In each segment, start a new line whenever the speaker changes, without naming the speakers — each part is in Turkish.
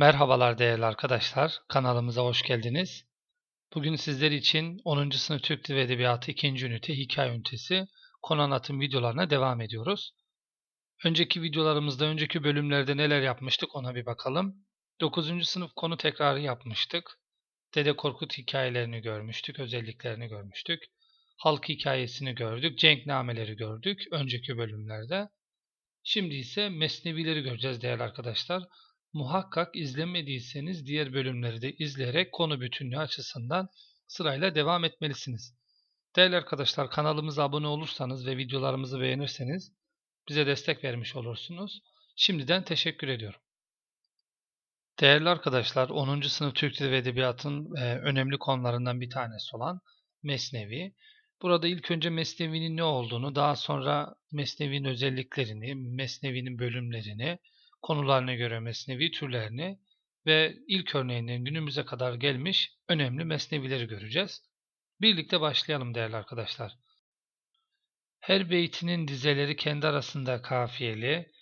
Merhabalar değerli arkadaşlar, kanalımıza hoş geldiniz. Bugün sizler için 10. sınıf Türk Dili ve Edebiyatı 2. ünite hikaye ünitesi konu anlatım videolarına devam ediyoruz. Önceki videolarımızda, önceki bölümlerde neler yapmıştık ona bir bakalım. 9. sınıf konu tekrarı yapmıştık. Dede Korkut hikayelerini görmüştük, özelliklerini görmüştük. Halk hikayesini gördük, cenknameleri gördük önceki bölümlerde. Şimdi ise mesnevileri göreceğiz değerli arkadaşlar. Muhakkak izlemediyseniz diğer bölümleri de izleyerek konu bütünlüğü açısından sırayla devam etmelisiniz. Değerli arkadaşlar kanalımıza abone olursanız ve videolarımızı beğenirseniz bize destek vermiş olursunuz. Şimdiden teşekkür ediyorum. Değerli arkadaşlar 10. sınıf Türk Dili ve Edebiyatı'nın e, önemli konularından bir tanesi olan Mesnevi. Burada ilk önce Mesnevi'nin ne olduğunu, daha sonra Mesnevi'nin özelliklerini, Mesnevi'nin bölümlerini, konularına göre mesnevi türlerini ve ilk örneğinden günümüze kadar gelmiş önemli mesnevileri göreceğiz. Birlikte başlayalım değerli arkadaşlar. Her beytinin dizeleri kendi arasında kafiyeli,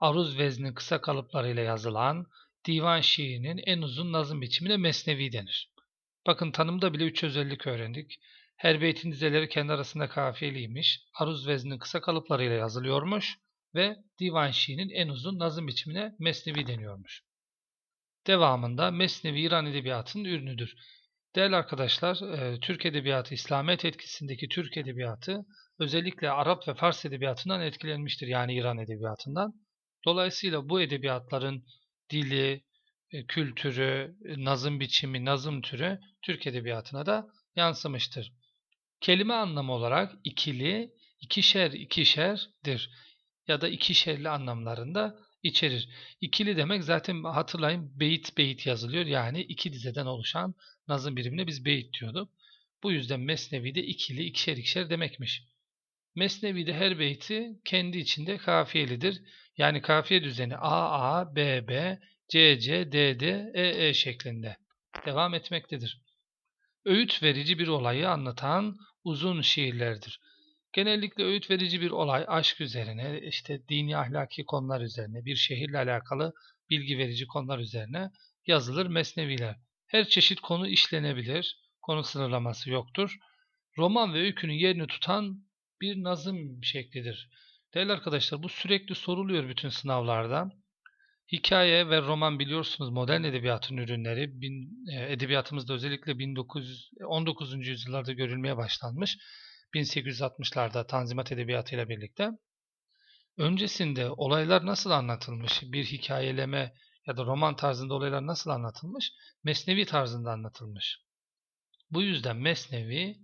aruz vezni kısa kalıplarıyla yazılan divan şiirinin en uzun nazım biçimine mesnevi denir. Bakın tanımda bile üç özellik öğrendik. Her beytin dizeleri kendi arasında kafiyeliymiş, aruz vezni kısa kalıplarıyla yazılıyormuş, ve divan şiirinin en uzun nazım biçimine Mesnevi deniyormuş. Devamında Mesnevi İran Edebiyatı'nın ürünüdür. Değerli arkadaşlar, e, Türk Edebiyatı, İslamiyet etkisindeki Türk Edebiyatı özellikle Arap ve Fars Edebiyatı'ndan etkilenmiştir. Yani İran Edebiyatı'ndan. Dolayısıyla bu edebiyatların dili, e, kültürü, e, nazım biçimi, nazım türü Türk Edebiyatı'na da yansımıştır. Kelime anlamı olarak ikili, ikişer ikişerdir ya da ikişerli anlamlarında içerir. İkili demek zaten hatırlayın beyit beyit yazılıyor. Yani iki dizeden oluşan nazım birimine biz beyit diyorduk. Bu yüzden Mesnevi'de ikili, ikişer ikişer demekmiş. Mesnevi'de her beyti kendi içinde kafiyelidir. Yani kafiye düzeni A, A, B, B, C, C, D, D, E, E şeklinde devam etmektedir. Öğüt verici bir olayı anlatan uzun şiirlerdir. Genellikle öğüt verici bir olay, aşk üzerine, işte dini ahlaki konular üzerine, bir şehirle alakalı bilgi verici konular üzerine yazılır mesneviler. Her çeşit konu işlenebilir, konu sınırlaması yoktur. Roman ve öykünün yerini tutan bir nazım şeklidir. Değerli arkadaşlar bu sürekli soruluyor bütün sınavlarda. Hikaye ve roman biliyorsunuz modern edebiyatın ürünleri. E, edebiyatımızda özellikle 1919. yüzyıllarda görülmeye başlanmış. 1860'larda Tanzimat Edebiyatı ile birlikte. Öncesinde olaylar nasıl anlatılmış? Bir hikayeleme ya da roman tarzında olaylar nasıl anlatılmış? Mesnevi tarzında anlatılmış. Bu yüzden Mesnevi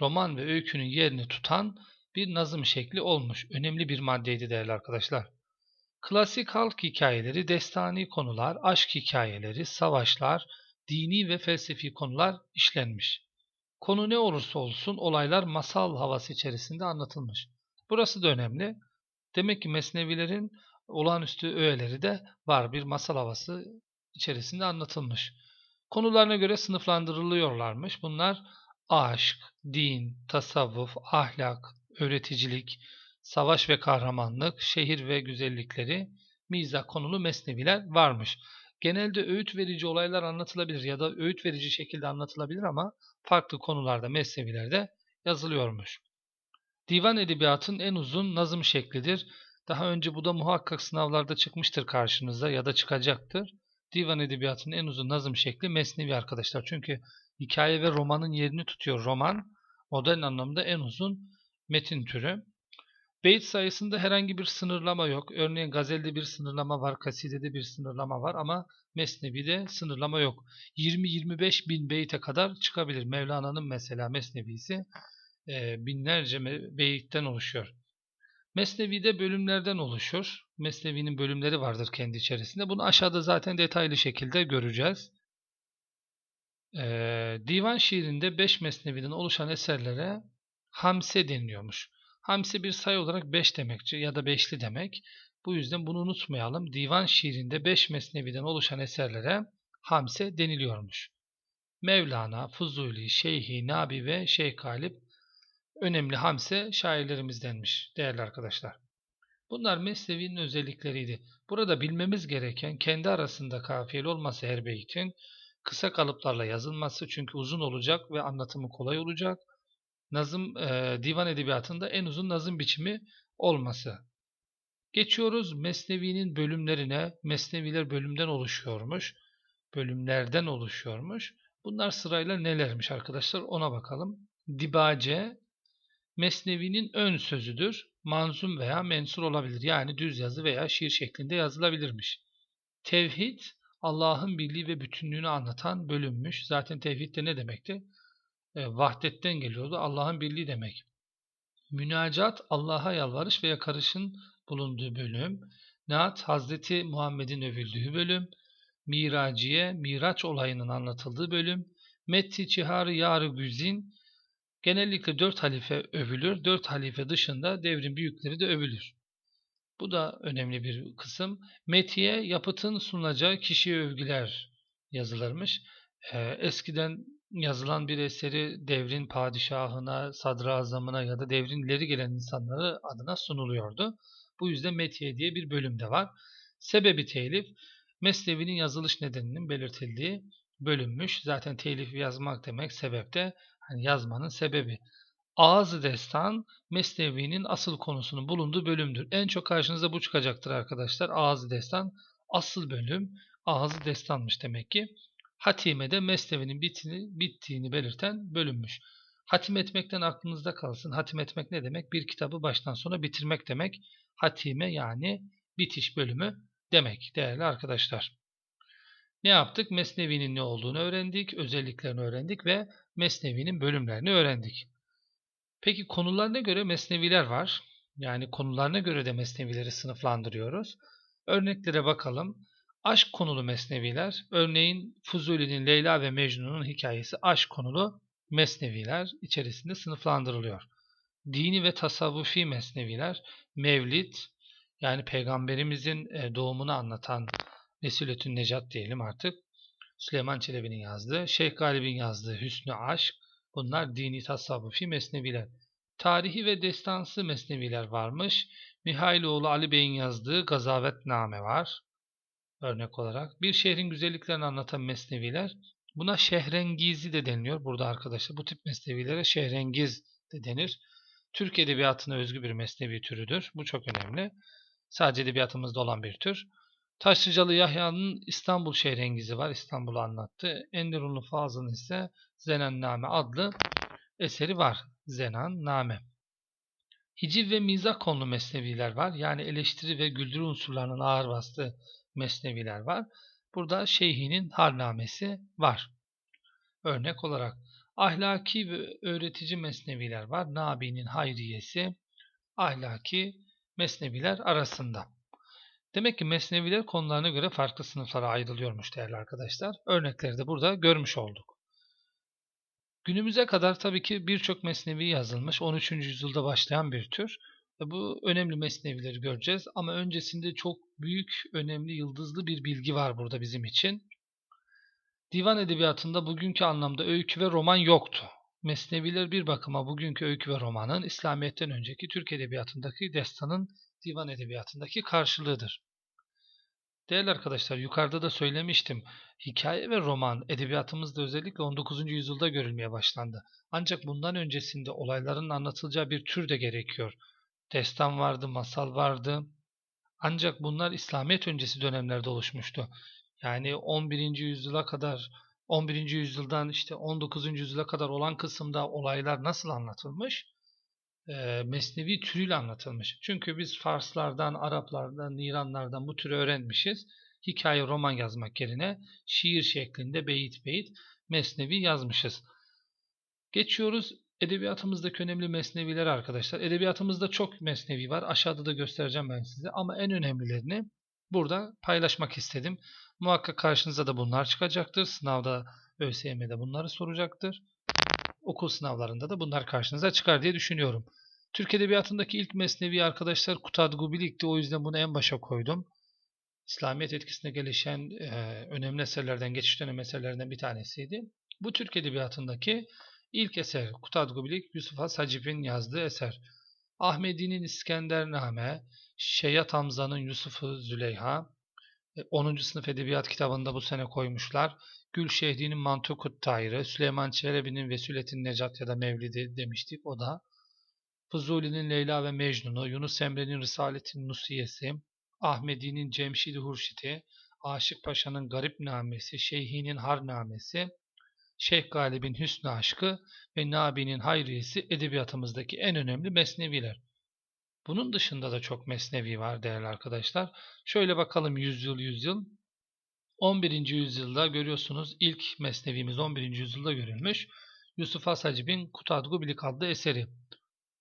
roman ve öykünün yerini tutan bir nazım şekli olmuş. Önemli bir maddeydi değerli arkadaşlar. Klasik halk hikayeleri, destani konular, aşk hikayeleri, savaşlar, dini ve felsefi konular işlenmiş. Konu ne olursa olsun olaylar masal havası içerisinde anlatılmış. Burası da önemli. Demek ki mesnevilerin olağanüstü öğeleri de var. Bir masal havası içerisinde anlatılmış. Konularına göre sınıflandırılıyorlarmış. Bunlar aşk, din, tasavvuf, ahlak, öğreticilik, savaş ve kahramanlık, şehir ve güzellikleri, mizah konulu mesneviler varmış. Genelde öğüt verici olaylar anlatılabilir ya da öğüt verici şekilde anlatılabilir ama farklı konularda, mesnevilerde yazılıyormuş. Divan edebiyatın en uzun nazım şeklidir. Daha önce bu da muhakkak sınavlarda çıkmıştır karşınıza ya da çıkacaktır. Divan edebiyatının en uzun nazım şekli mesnevi arkadaşlar. Çünkü hikaye ve romanın yerini tutuyor. Roman modern anlamda en uzun metin türü. Beyt sayısında herhangi bir sınırlama yok. Örneğin gazelde bir sınırlama var, kasidede bir sınırlama var ama Mesnevi'de sınırlama yok. 20-25 bin beyte kadar çıkabilir. Mevlana'nın mesela Mesnevisi e, binlerce beyitten oluşuyor. Mesnevi'de bölümlerden oluşur. Mesnevi'nin bölümleri vardır kendi içerisinde. Bunu aşağıda zaten detaylı şekilde göreceğiz. Ee, divan şiirinde 5 mesneviden oluşan eserlere hamse deniliyormuş. Hamsi bir sayı olarak 5 demekçi ya da beşli demek. Bu yüzden bunu unutmayalım. Divan şiirinde 5 mesneviden oluşan eserlere hamse deniliyormuş. Mevlana, Fuzuli, Şeyhi, Nabi ve Şeyh Galip önemli hamse şairlerimizdenmiş değerli arkadaşlar. Bunlar Mesnevi'nin özellikleriydi. Burada bilmemiz gereken kendi arasında kafiyeli olması her beytin, kısa kalıplarla yazılması çünkü uzun olacak ve anlatımı kolay olacak. Nazım, e, divan edebiyatında en uzun nazım biçimi olması. Geçiyoruz Mesnevi'nin bölümlerine. Mesneviler bölümden oluşuyormuş. Bölümlerden oluşuyormuş. Bunlar sırayla nelermiş arkadaşlar ona bakalım. Dibace, Mesnevi'nin ön sözüdür. Manzum veya mensur olabilir. Yani düz yazı veya şiir şeklinde yazılabilirmiş. Tevhid, Allah'ın birliği ve bütünlüğünü anlatan bölümmüş. Zaten tevhid de ne demekti? E, vahdetten geliyordu. Allah'ın birliği demek. Münacat, Allah'a yalvarış ve yakarışın bulunduğu bölüm. Naat, Hazreti Muhammed'in övüldüğü bölüm. Miraciye, Miraç olayının anlatıldığı bölüm. Metti Çihar-ı Yar-ı Güzin, genellikle dört halife övülür. Dört halife dışında devrin büyükleri de övülür. Bu da önemli bir kısım. Metiye, yapıtın sunulacağı kişiye övgüler yazılırmış. Ee, eskiden yazılan bir eseri devrin padişahına, sadrazamına ya da devrin ileri gelen insanları adına sunuluyordu. Bu yüzden Metiye diye bir bölüm de var. Sebebi telif, Mesnevi'nin yazılış nedeninin belirtildiği bölünmüş. Zaten telif yazmak demek sebep de hani yazmanın sebebi. Ağzı Destan Mesnevi'nin asıl konusunun bulunduğu bölümdür. En çok karşınıza bu çıkacaktır arkadaşlar. Ağzı Destan asıl bölüm Ağzı Destanmış demek ki. Hatime'de Mesnevi'nin bittiğini, bittiğini belirten bölünmüş. Hatim etmekten aklınızda kalsın. Hatim etmek ne demek? Bir kitabı baştan sona bitirmek demek. Hatime yani bitiş bölümü demek değerli arkadaşlar. Ne yaptık? Mesnevi'nin ne olduğunu öğrendik, özelliklerini öğrendik ve Mesnevi'nin bölümlerini öğrendik. Peki konularına göre mesneviler var. Yani konularına göre de mesnevileri sınıflandırıyoruz. Örneklere bakalım. Aşk konulu mesneviler, örneğin Fuzuli'nin Leyla ve Mecnun'un hikayesi aşk konulu mesneviler içerisinde sınıflandırılıyor. Dini ve tasavvufi mesneviler, Mevlid, yani peygamberimizin e, doğumunu anlatan Vesiletün Necat diyelim artık. Süleyman Çelebi'nin yazdığı, Şeyh Galip'in yazdığı Hüsnü Aşk, bunlar dini tasavvufi mesneviler. Tarihi ve destansı mesneviler varmış. Mihailoğlu Ali Bey'in yazdığı Gazavetname var. Örnek olarak. Bir şehrin güzelliklerini anlatan mesneviler. Buna şehrengizi de deniliyor burada arkadaşlar. Bu tip mesnevilere şehrengiz de denir. Türk edebiyatına özgü bir mesnevi türüdür. Bu çok önemli. Sadece edebiyatımızda olan bir tür. Taşlıcalı Yahya'nın İstanbul Şehrengizi var. İstanbul'u anlattı. Enderunlu Fazıl'ın ise Zenanname adlı eseri var. Zenanname. Hiciv ve mizah konulu mesneviler var. Yani eleştiri ve güldürü unsurlarının ağır bastığı mesneviler var. Burada Şeyhi'nin harnamesi var. Örnek olarak ahlaki ve öğretici mesneviler var. Nabi'nin hayriyesi ahlaki mesneviler arasında. Demek ki mesneviler konularına göre farklı sınıflara ayrılıyormuş değerli arkadaşlar. Örnekleri de burada görmüş olduk. Günümüze kadar tabii ki birçok mesnevi yazılmış. 13. yüzyılda başlayan bir tür. Bu önemli mesnevileri göreceğiz ama öncesinde çok büyük, önemli, yıldızlı bir bilgi var burada bizim için. Divan edebiyatında bugünkü anlamda öykü ve roman yoktu. Mesneviler bir bakıma bugünkü öykü ve romanın İslamiyet'ten önceki Türk edebiyatındaki destanın divan edebiyatındaki karşılığıdır. Değerli arkadaşlar yukarıda da söylemiştim. Hikaye ve roman edebiyatımızda özellikle 19. yüzyılda görülmeye başlandı. Ancak bundan öncesinde olayların anlatılacağı bir tür de gerekiyor. Destan vardı, masal vardı. Ancak bunlar İslamiyet öncesi dönemlerde oluşmuştu. Yani 11. yüzyıla kadar 11. yüzyıldan işte 19. yüzyıla kadar olan kısımda olaylar nasıl anlatılmış? E, mesnevi türüyle anlatılmış. Çünkü biz Farslardan, Araplardan, İranlardan bu türü öğrenmişiz. Hikaye, roman yazmak yerine şiir şeklinde beyit beyit mesnevi yazmışız. Geçiyoruz edebiyatımızdaki önemli mesneviler arkadaşlar. Edebiyatımızda çok mesnevi var. Aşağıda da göstereceğim ben size. Ama en önemlilerini burada paylaşmak istedim. Muhakkak karşınıza da bunlar çıkacaktır. Sınavda ÖSYM'de bunları soracaktır. Okul sınavlarında da bunlar karşınıza çıkar diye düşünüyorum. Türk Edebiyatı'ndaki ilk mesnevi arkadaşlar Kutad Gubilik'ti. O yüzden bunu en başa koydum. İslamiyet etkisine gelişen e, önemli eserlerden, geçiş dönem eserlerinden bir tanesiydi. Bu Türk Edebiyatı'ndaki ilk eser Kutad Gubilik Yusuf Has Hacip'in yazdığı eser. Ahmedi'nin İskendername, Şeyyat Hamza'nın Yusuf'u Züleyha. E, 10. sınıf edebiyat kitabında bu sene koymuşlar. Gülşehri'nin Mantukut Tayrı, Süleyman Çelebi'nin Vesületin Necat ya da Mevlidi demiştik o da. Fuzuli'nin Leyla ve Mecnun'u, Yunus Emre'nin Risaletin Nusiyesi, Ahmedi'nin Cemşid-i Hurşit'i, Aşık Paşa'nın Garip Namesi, Şeyhi'nin Harnamesi, Şeyh Galip'in Hüsnü Aşkı ve Nabi'nin Hayriyesi edebiyatımızdaki en önemli mesneviler. Bunun dışında da çok mesnevi var değerli arkadaşlar. Şöyle bakalım yüzyıl yüzyıl. 11. yüzyılda görüyorsunuz ilk mesnevimiz 11. yüzyılda görülmüş. Yusuf Hasacib'in Kutadgu Bilik adlı eseri.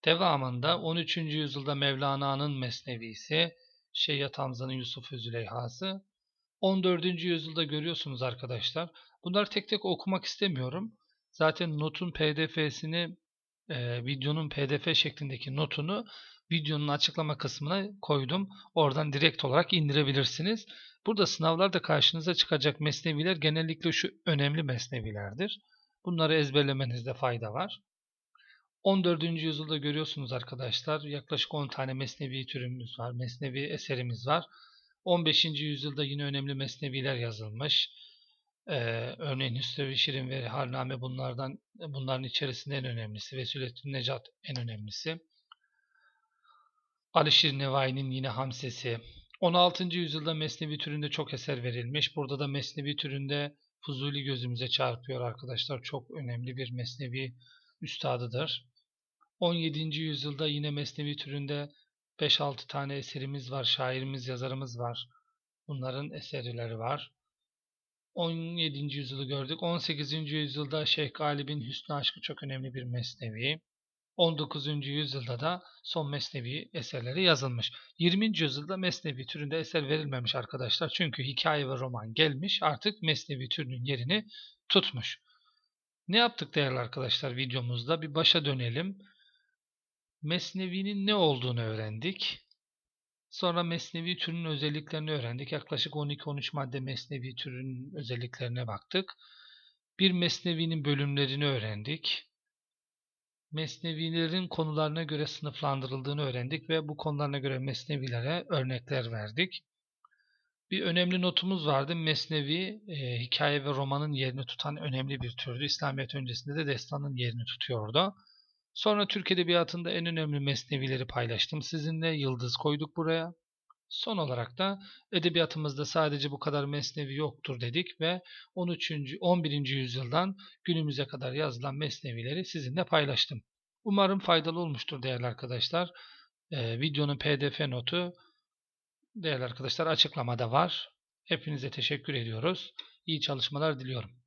Devamında 13. yüzyılda Mevlana'nın mesnevisi, Şeyyat Hamza'nın Yusuf Züleyha'sı. 14. yüzyılda görüyorsunuz arkadaşlar. Bunları tek tek okumak istemiyorum. Zaten notun pdf'sini, e, videonun pdf şeklindeki notunu videonun açıklama kısmına koydum. Oradan direkt olarak indirebilirsiniz. Burada sınavlarda karşınıza çıkacak mesneviler genellikle şu önemli mesnevilerdir. Bunları ezberlemenizde fayda var. 14. yüzyılda görüyorsunuz arkadaşlar yaklaşık 10 tane mesnevi türümüz var, mesnevi eserimiz var. 15. yüzyılda yine önemli mesneviler yazılmış. Ee, örneğin Hüsrev-i Şirin ve Harname bunlardan bunların içerisinde en önemlisi. Vesületün Necat en önemlisi. Alişir Nevai'nin yine Hamsesi. 16. yüzyılda Mesnevi türünde çok eser verilmiş. Burada da Mesnevi türünde Fuzuli gözümüze çarpıyor arkadaşlar. Çok önemli bir Mesnevi üstadıdır. 17. yüzyılda yine Mesnevi türünde 5-6 tane eserimiz var. Şairimiz, yazarımız var. Bunların eserleri var. 17. yüzyılı gördük. 18. yüzyılda Şeyh Galip'in Hüsnü Aşkı çok önemli bir mesnevi. 19. yüzyılda da son mesnevi eserleri yazılmış. 20. yüzyılda mesnevi türünde eser verilmemiş arkadaşlar. Çünkü hikaye ve roman gelmiş artık mesnevi türünün yerini tutmuş. Ne yaptık değerli arkadaşlar videomuzda? Bir başa dönelim. Mesnevi'nin ne olduğunu öğrendik. Sonra mesnevi türünün özelliklerini öğrendik. Yaklaşık 12-13 madde mesnevi türünün özelliklerine baktık. Bir mesnevinin bölümlerini öğrendik. Mesnevilerin konularına göre sınıflandırıldığını öğrendik ve bu konularına göre mesnevilere örnekler verdik. Bir önemli notumuz vardı. Mesnevi, e, hikaye ve romanın yerini tutan önemli bir türdü. İslamiyet öncesinde de destanın yerini tutuyordu. Sonra Türk Edebiyatı'nda en önemli mesnevileri paylaştım sizinle. Yıldız koyduk buraya. Son olarak da edebiyatımızda sadece bu kadar mesnevi yoktur dedik ve 13. 11. yüzyıldan günümüze kadar yazılan mesnevileri sizinle paylaştım. Umarım faydalı olmuştur değerli arkadaşlar. Ee, videonun pdf notu değerli arkadaşlar açıklamada var. Hepinize teşekkür ediyoruz. İyi çalışmalar diliyorum.